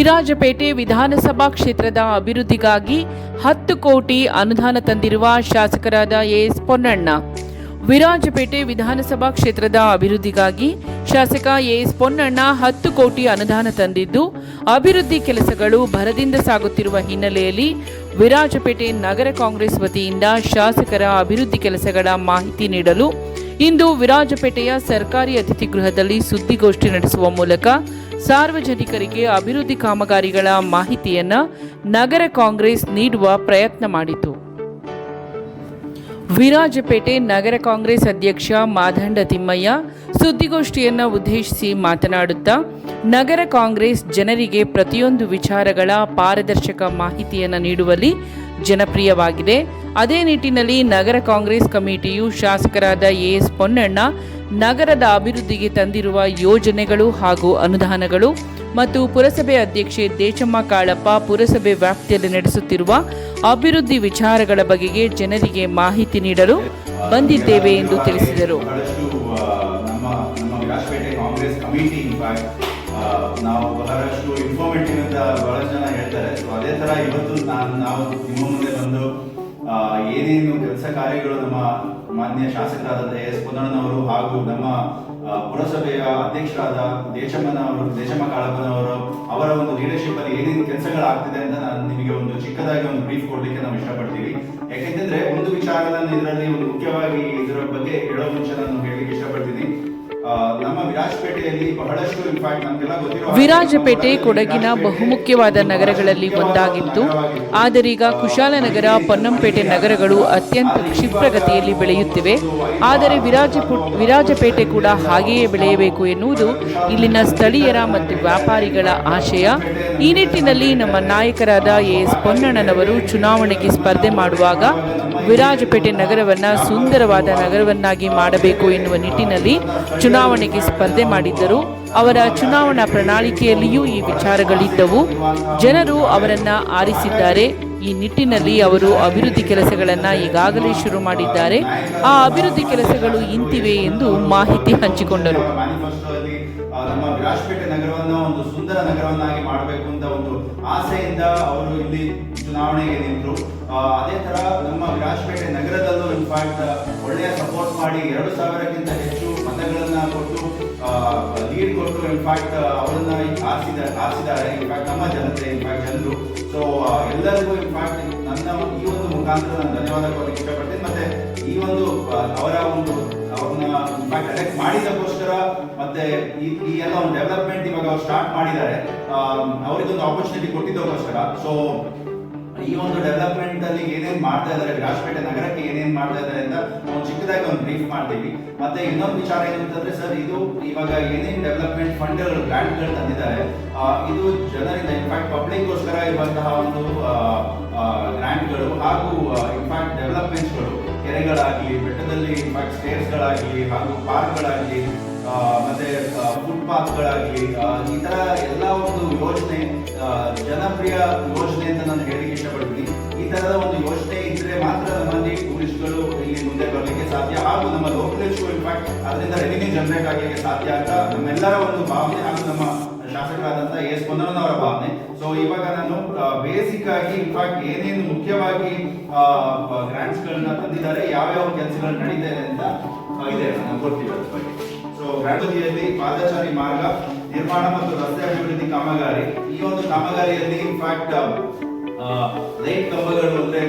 ವಿರಾಜಪೇಟೆ ವಿಧಾನಸಭಾ ಕ್ಷೇತ್ರದ ಅಭಿವೃದ್ಧಿಗಾಗಿ ಹತ್ತು ಕೋಟಿ ಅನುದಾನ ತಂದಿರುವ ಶಾಸಕರಾದ ಎಎಸ್ ಪೊನ್ನಣ್ಣ. ವಿರಾಜಪೇಟೆ ವಿಧಾನಸಭಾ ಕ್ಷೇತ್ರದ ಅಭಿವೃದ್ಧಿಗಾಗಿ ಶಾಸಕ ಎಎಸ್ ಪೊನ್ನಣ್ಣ ಹತ್ತು ಕೋಟಿ ಅನುದಾನ ತಂದಿದ್ದು, ಅಭಿವೃದ್ಧಿ ಕೆಲಸಗಳು ಭರದಿಂದ ಸಾಗುತ್ತಿರುವ ಹಿನ್ನೆಲೆಯಲ್ಲಿ ವಿರಾಜಪೇಟೆ ನಗರ ಕಾಂಗ್ರೆಸ್ ವತಿಯಿಂದ ಶಾಸಕರ ಅಭಿವೃದ್ಧಿ ಕೆಲಸಗಳ ಮಾಹಿತಿ ನೀಡಲು ಇಂದು ವಿರಾಜಪೇಟೆಯ ಸರ್ಕಾರಿ ಅತಿಥಿ ಗೃಹದಲ್ಲಿ ಸುದ್ದಿಗೋಷ್ಠಿ ನಡೆಸುವ ಮೂಲಕ ಸಾರ್ವಜನಿಕರಿಗೆ ಅಭಿವೃದ್ಧಿ ಕಾಮಗಾರಿಗಳ ಮಾಹಿತಿಯನ್ನು ನಗರ ಕಾಂಗ್ರೆಸ್ ನೀಡುವ ಪ್ರಯತ್ನ ಮಾಡಿತು. ವಿರಾಜಪೇಟೆ ನಗರ ಕಾಂಗ್ರೆಸ್ ಅಧ್ಯಕ್ಷ ಮಾದಂಡ ತಿಮ್ಮಯ್ಯ ಸುದ್ದಿಗೋಷ್ಠಿಯನ್ನು ಉದ್ದೇಶಿಸಿ ಮಾತನಾಡುತ್ತಾ, ನಗರ ಕಾಂಗ್ರೆಸ್ ಜನರಿಗೆ ಪ್ರತಿಯೊಂದು ವಿಚಾರಗಳ ಪಾರದರ್ಶಕ ಮಾಹಿತಿಯನ್ನು ನೀಡುವಲ್ಲಿ ಜನಪ್ರಿಯವಾಗಿದೆ. ಅದೇ ನಿಟ್ಟಿನಲ್ಲಿ ನಗರ ಕಾಂಗ್ರೆಸ್ ಕಮಿಟಿಯು ಶಾಸಕರಾದ ಎಎಸ್ ಪೊನ್ನಣ್ಣ ನಗರದ ಅಭಿವೃದ್ಧಿಗೆ ತಂದಿರುವ ಯೋಜನೆಗಳು ಹಾಗೂ ಅನುದಾನಗಳು ಮತ್ತು ಪುರಸಭೆ ಅಧ್ಯಕ್ಷೆ ದೇಶಮ್ಮ ಕಾಳಪ್ಪ ಪುರಸಭೆ ವ್ಯಾಪ್ತಿಯಲ್ಲಿ ನಡೆಸುತ್ತಿರುವ ಅಭಿವೃದ್ಧಿ ವಿಚಾರಗಳ ಬಗೆಗೆ ಜನರಿಗೆ ಮಾಹಿತಿ ನೀಡಲು ಬಂದಿದ್ದೇವೆ ಎಂದು ತಿಳಿಸಿದರು. ನಾವು ಬಹಳಷ್ಟು ಇನ್ಫಾರ್ಮೇಟಿವ್ ಅಂತ ಬಹಳ ಜನ ಹೇಳ್ತಾರೆ. ಸೊ ಅದೇ ತರ ಇವತ್ತು ನಾನು ನಾವು ನಿಮ್ಮ ಮುಂದೆ ಬಂದು ಏನೇನು ಕೆಲಸ ಕಾರ್ಯಗಳು ನಮ್ಮ ಮಾನ್ಯ ಶಾಸಕರಾದ ಎಸ್ ಪುನಣ್ಣನವರು ಹಾಗೂ ನಮ್ಮ ಪುರಸಭೆಯ ಅಧ್ಯಕ್ಷರಾದ ದೇಶಮ್ಮನವರು ದೇಶಮ್ಮ ಕಾಳಪ್ಪನವರು ಅವರ ಒಂದು ಲೀಡರ್ಶಿಪ್ ಅಲ್ಲಿ ಏನೇನು ಕೆಲಸಗಳಾಗ್ತಿದೆ ಅಂತ ನಾನು ನಿಮಗೆ ಒಂದು ಚಿಕ್ಕದಾಗಿ ಒಂದು ಬ್ರೀಫ್ ಕೊಡ್ಲಿಕ್ಕೆ ನಾವು ಇಷ್ಟಪಡ್ತೀವಿ. ಯಾಕೆಂತಂದ್ರೆ ಒಂದು ವಿಚಾರ ನಾನು ಇದರಲ್ಲಿ ಒಂದು ಮುಖ್ಯವಾಗಿ ಇದರ ಬಗ್ಗೆ ಹೇಳೋ ಮುಂಚೆ ನಾನು ಹೇಳಲಿಕ್ಕೆ ಇಷ್ಟಪಡ್ತೀನಿ. ವಿರಾಜಪೇಟೆ ಕೊಡಗಿನ ಬಹುಮುಖ್ಯವಾದ ನಗರಗಳಲ್ಲಿ ಒಂದಾಗಿತ್ತು. ಆದರೀಗ ಕುಶಾಲನಗರ ಪೊನ್ನಂಪೇಟೆ ನಗರಗಳು ಅತ್ಯಂತ ಕ್ಷಿಪ್ರಗತಿಯಲ್ಲಿ ಬೆಳೆಯುತ್ತಿವೆ. ಆದರೆ ವಿರಾಜಪು ವಿರಾಜಪೇಟೆ ಕೂಡ ಹಾಗೆಯೇ ಬೆಳೆಯಬೇಕು ಎನ್ನುವುದು ಇಲ್ಲಿನ ಸ್ಥಳೀಯರ ಮತ್ತು ವ್ಯಾಪಾರಿಗಳ ಆಶಯ. ಈ ನಿಟ್ಟಿನಲ್ಲಿ ನಮ್ಮ ನಾಯಕರಾದ ಎಸ್ ಪೊನ್ನಣ್ಣನವರು ಚುನಾವಣೆಗೆ ಸ್ಪರ್ಧೆ ಮಾಡುವಾಗ ವಿರಾಜಪೇಟೆ ನಗರವನ್ನು ಸುಂದರವಾದ ನಗರವನ್ನಾಗಿ ಮಾಡಬೇಕು ಎನ್ನುವ ನಿಟ್ಟಿನಲ್ಲಿ ಚುನಾವಣೆಗೆ ಸ್ಪರ್ಧೆ ಮಾಡಿದ್ದರು. ಅವರ ಚುನಾವಣಾ ಪ್ರಣಾಳಿಕೆಯಲ್ಲಿಯೂ ಈ ವಿಚಾರಗಳಿದ್ದವು. ಜನರು ಅವರನ್ನ ಆರಿಸಿದ್ದಾರೆ. ಈ ನಿಟ್ಟಿನಲ್ಲಿ ಅವರು ಅಭಿವೃದ್ಧಿ ಕೆಲಸಗಳನ್ನು ಈಗಾಗಲೇ ಶುರು ಮಾಡಿದ್ದಾರೆ. ಆ ಅಭಿವೃದ್ಧಿ ಕೆಲಸಗಳು ಇಂತಿವೆ ಎಂದು ಮಾಹಿತಿ ಹಂಚಿಕೊಂಡರು. ಸುಂದರ ನಗರವನ್ನಾಗಿ ಮಾಡಬೇಕು ಅಂತ ಒಂದು ಆಸೆಯಿಂದ ಅವರು ಇಲ್ಲಿ ಚುನಾವಣೆಗೆ ನಿಂತರು. ಅದೇ ತರ ನಮ್ಮ ವಿರಾಜಪೇಟೆ ನಗರದಲ್ಲೂ ಇನ್ಫ್ಯಾಕ್ಟ್ ಒಳ್ಳೆಯ ಸಪೋರ್ಟ್ ಮಾಡಿ ಎರಡು ಸಾವಿರಕ್ಕಿಂತ ಹೆಚ್ಚು ಮತಗಳನ್ನ ಕೊಟ್ಟು ಲೀಡ್ ಕೊಟ್ಟು ಇನ್ಫ್ಯಾಕ್ಟ್ ಅವರನ್ನ ಆರಿಸಿದ, ಆರಿಸಿದ್ದಾರೆ. ಇನ್ಫ್ಯಾಕ್ಟ್ ನಮ್ಮ ಜನತೆ ಇನ್ಫ್ಯಾಕ್ಟ್ ಜನರು. ಸೊ ಎಲ್ಲರಿಗೂ ಇನ್ಫ್ಯಾಕ್ಟ್ ನನ್ನ ಈ ಒಂದು ಮುಖಾಂತರ ನಾನು ಧನ್ಯವಾದ ಕೊಡಲಿಕ್ಕೆ ಇಷ್ಟಪಡ್ತೀನಿ. ಮತ್ತೆ ಈ ಒಂದು ಅವರ ಒಂದು, ಅವ್ರನ್ನ ಇನ್ಫ್ಯಾಕ್ಟ್ ಎಲೆಕ್ಟ್ ಮಾಡಿದಕ್ಕೋಸ್ಕರ ಮತ್ತೆ ಈ ಈ ಎಲ್ಲ ಒಂದು ಡೆವಲಪ್ಮೆಂಟ್ ಇವಾಗ ಅವ್ರು ಸ್ಟಾರ್ಟ್ ಮಾಡಿದ್ದಾರೆ. ಅವರಿಗೊಂದು ಆಪರ್ಚುನಿಟಿ ಕೊಟ್ಟಿದ್ದಕ್ಕೋಸ್ಕರ. ಸೊ ಈ ಒಂದು ಡೆವಲಪ್ಮೆಂಟ್ ಅಲ್ಲಿ ಏನೇನ್ ಮಾಡ್ತಾ ಇದ್ದಾರೆ ರಾಜಪೇಟೆ ನಗರಕ್ಕೆ ಏನೇನ್ ಮಾಡ್ತಾ ಇದ್ದಾರೆ ಅಂತ ನಾವು ಚಿಕ್ಕದಾಗಿ ಒಂದು ಬ್ರೀಫ್ ಮಾಡ್ತೀವಿ. ಮತ್ತೆ ಇನ್ನೊಂದು ವಿಚಾರ ಏನು ಅಂತಂದ್ರೆ ಸರ್, ಇದು ಇವಾಗ ಏನೇನ್ ಡೆವಲಪ್ಮೆಂಟ್ ಫಂಡ್ ಗ್ರಾಂಟ್ಗಳು ತಂದಿದ್ದಾರೆ ಇದು ಜನರಿಂದ ಇನ್ಫ್ಯಾಕ್ಟ್ ಪಬ್ಲಿಕ್ ಗೋಸ್ಕರ ಇರುವಂತಹ ಒಂದು ಗ್ರಾಂಟ್ಗಳು ಹಾಗೂ ಇನ್ಫ್ಯಾಕ್ಟ್ ಡೆವಲಪ್ಮೆಂಟ್ಸ್ಗಳು ಕೆರೆಗಳಾಗಲಿ, ಬೆಟ್ಟದಲ್ಲಿ ಇನ್ಫ್ಯಾಕ್ಟ್ ಸ್ಟೇರ್ಸ್ಗಳಾಗಲಿ ಹಾಗೂ ಪಾರ್ಕ್ ಗಳಾಗಲಿ ಮತ್ತೆ ಫುಟ್ಪಾತ್ಗಳಾಗಲಿ ಈ ತರ ಎಲ್ಲ ಒಂದು ಯೋಜನೆ ಜನಪ್ರಿಯ ಯೋಜನೆ ಅಂತ ನಾನು ಈ ತರದ ಒಂದು ಯೋಚನೆ ಇದ್ರೆ ಮಾತ್ರ ನಮ್ಮಲ್ಲಿ ಟೂರಿಸ್ಟ್ಗಳು ಇಲ್ಲಿ ಮುಂದೆ ಬರಲಿಕ್ಕೆ ಸಾಧ್ಯ. ಹಾಗೂ ನಮ್ಮ ಲೋಕಲ್ ಇನ್ಫ್ಯಾಕ್ಟ್ ಅದರಿಂದ ರೆವಿನ್ಯೂ ಜನರೇಟ್ ಆಗಲಿಕ್ಕೆ ಸಾಧ್ಯ ಅಂತ ನಮ್ಮೆಲ್ಲರ ಒಂದು ಭಾವನೆ ಹಾಗೂ ನಮ್ಮ ಶಾಸಕರಾದಂತ ಎಸ್ ಅವರ ಭಾವನೆ. ಸೊ ಇವಾಗ ನಾನು ಬೇಸಿಕ್ ಆಗಿ ಇನ್ಫ್ಯಾಕ್ಟ್ ಏನೇನು ಮುಖ್ಯವಾಗಿ ಗ್ರಾಂಟ್ಸ್ ಗಳನ್ನ ತಂದಿದ್ದಾರೆ, ಯಾವ್ಯಾವ ಕೆಲಸಗಳು ನಡೀತಾ ಇದೆ ಅಂತ ಇದೆ ಕೊಡ್ತೀವಿ ಸೊ ಗಣಪತಿಯಲ್ಲಿ ಪಾದಚಾರಿ ಮಾರ್ಗ, ನಿರ್ಮಾಣ ಮತ್ತು ರಸ್ತೆ ಅಭಿವೃದ್ಧಿ ಕಾಮಗಾರಿ. ಈ ಒಂದು ಕಾಮಗಾರಿಯಲ್ಲಿ ಇನ್ಫ್ಯಾಕ್ಟ್ ಲೈಟ್ ಕಂಬಗಳು ಅಂದ್ರೆ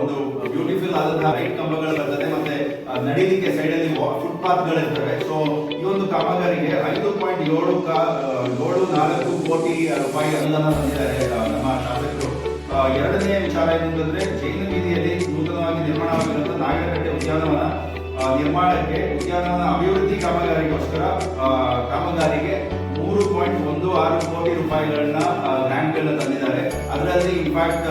ಒಂದು ಬ್ಯೂಟಿಫುಲ್ ಆದಂತಹ ಲೈಟ್ ಕಂಬಗಳು ಬರ್ತದೆ, ಮತ್ತೆ ನಡೀಲಿಕ್ಕೆ ಸೈಡ್ ಅಲ್ಲಿ ಫುಟ್ಪಾತ್ ಗಳಿರ್ತವೆ ಸೊ ಈ ಒಂದು ಕಾಮಗಾರಿಗೆ ಐದು ಪಾಯಿಂಟ್ ಏಳು ಏಳು ನಾಲ್ಕು ಕೋಟಿ ರೂಪಾಯಿ ಅನುದಾನ ತಂದಿದ್ದಾರೆ ನಮ್ಮ ಶಾಸಕರು. ಎರಡನೇ ವಿಚಾರ ಏನಂತಂದ್ರೆ ಜೈನ ಬೀದಿಯಲ್ಲಿ ನೂತನವಾಗಿ ನಿರ್ಮಾಣವಾಗಿರುವಂತಹ ನಾಗರಕಟ್ಟೆ ಉದ್ಯಾನವನ ನಿರ್ಮಾಣಕ್ಕೆ ಉದ್ಯಾನವನ ಅಭಿವೃದ್ಧಿ ಕಾಮಗಾರಿಗೋಸ್ಕರ ಕಾಮಗಾರಿಗೆ ಮೂರು ಪಾಯಿಂಟ್ ಒಂದು ಆರು ಕೋಟಿ ರೂಪಾಯಿಗಳನ್ನ ಬ್ಯಾಂಕ್ಗಳನ್ನ ತಂದಿದ್ದಾರೆ. ಅದರಲ್ಲಿ ಇನ್ಫ್ಯಾಕ್ಟ್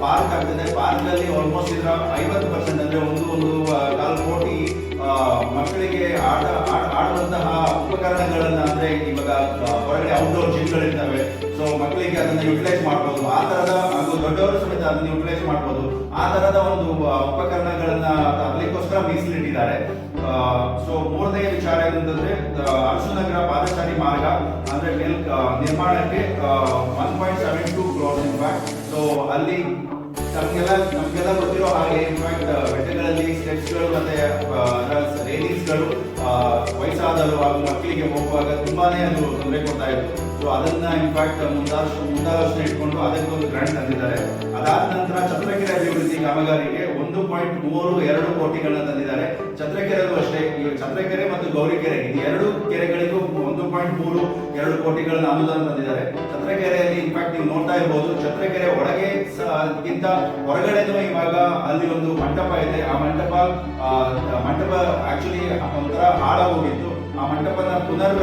ಪಾರ್ಕ್ ಆಗ್ತದೆ. ಪಾರ್ಕ್ ಅಲ್ಲಿ ಆಲ್ಮೋಸ್ಟ್ ಇದರ ಐವತ್ತು ಪರ್ಸೆಂಟ್ ಅಂದ್ರೆ ಒಂದು ಒಂದು ಕಾಲು ಕೋಟಿ ಮಕ್ಕಳಿಗೆ ಆಡ- ಆಡುವಂತಹ ಉಪಕರಣಗಳನ್ನ ಅಂದ್ರೆ ಇವಾಗ ಹೊರಗಡೆ ಔಟ್ಡೋರ್ ಜಿಮ್ಗಳಿರ್ತವೆ ಸೊ ಮಕ್ಕಳಿಗೆ ಅದನ್ನ ಯುಟಿಲೈಸ್ ಮಾಡ್ಬೋದು. ಆ ತರದ ಹಾಗೂ ದೊಡ್ಡವರು ಸಮೇತ ಅದನ್ನ ಯುಟಿಲೈಸ್ ಮಾಡ್ಬೋದು. ಆ ತರದ ಒಂದು ಉಪಕರಣಗಳನ್ನ ತರಲಿಕ್ಕೋಸ್ಕರ ಮೀಸಲಿಟ್ಟಿದ್ದಾರೆ. ಸೊ ಮೂರನೇ ವಿಚಾರ ಏನಂತಂದ್ರೆ ಅರಸು ನಗರ ಪಾದಚಾರಿ ಮಾರ್ಗ, ಅಂದ್ರೆ ನಿರ್ಮಾಣಕ್ಕೆ one point seven two crores in fact so ಅಲ್ಲಿ ನಮಗೆಲ್ಲ ನಮಗೆಲ್ಲ ಗೊತ್ತಿರೋ ಹಾಗೆ ಇನ್ಫ್ಯಾಕ್ಟ್ ಬೆಟ್ಟಗಳಲ್ಲಿ ಸ್ಟೆಪ್ಸ್ಗಳು ಮತ್ತೆ ರೇಲಿಂಗ್ಸ್ಗಳು ವಯಸ್ಸಾದರು ಹಾಗೂ ಮಕ್ಕಳಿಗೆ ಹೋಗುವಾಗ ತುಂಬಾನೇ ಅದು ತೊಂದರೆ ಕೊಡ್ತಾ ಇತ್ತು. ಸೊ ಅದನ್ನ ಇನ್ಫ್ಯಾಕ್ಟ್ ಮುಂದಾದಷ್ಟು ಮುಂದಾಲೋಚನೆ ಇಟ್ಕೊಂಡು ಅದಕ್ಕೆ ಒಂದು ಗ್ರಾಂಟ್ ತಂದಿದ್ದಾರೆ. ಅದಾದ ನಂತರ ಚಂದ್ರಗಿರಿ ಅಭಿವೃದ್ಧಿ ಕಾಮಗಾರಿಗೆ ಒಂದು ಪಾಯಿಂಟ್ ಮೂರು ಎರಡು ಕೋಟಿಗಳನ್ನ ತಂದಿದ್ದಾರೆ. ಚಂದ್ರಕೆರೆಗೂ ಅಷ್ಟೇ ಚಂದ್ರಕೆರೆ ಮತ್ತು ಗೌರಿಕೆರೆ, ಈ ಎರಡು ಕೆರೆಗಳಿಗೂ ಒಂದು ಪಾಯಿಂಟ್ ಮೂರು ಎರಡು ಕೋಟಿಗಳನ್ನ ಅನುದಾನ ತಂದಿದ್ದಾರೆ. ಚಂದ್ರಕೆರೆಯಲ್ಲಿ ಇನ್ಫ್ಯಾಕ್ಟ್ ನೀವು ನೋಡ್ತಾ ಇರಬಹುದು ಚಂದ್ರಕೆರೆ ಒಳಗೆ ಗಿಂತ ಹೊರಗಡೆನೂ ಇವಾಗ ಅಲ್ಲಿ ಒಂದು ಮಂಟಪ ಇದೆ. ಆ ಮಂಟಪ ಮಂಟಪ ಆಕ್ಚುಲಿ ಒಂಥರ ಹಾಳ ಹೋಗಿತ್ತು ಆ ಮಂಟಪನ ಪುನರ್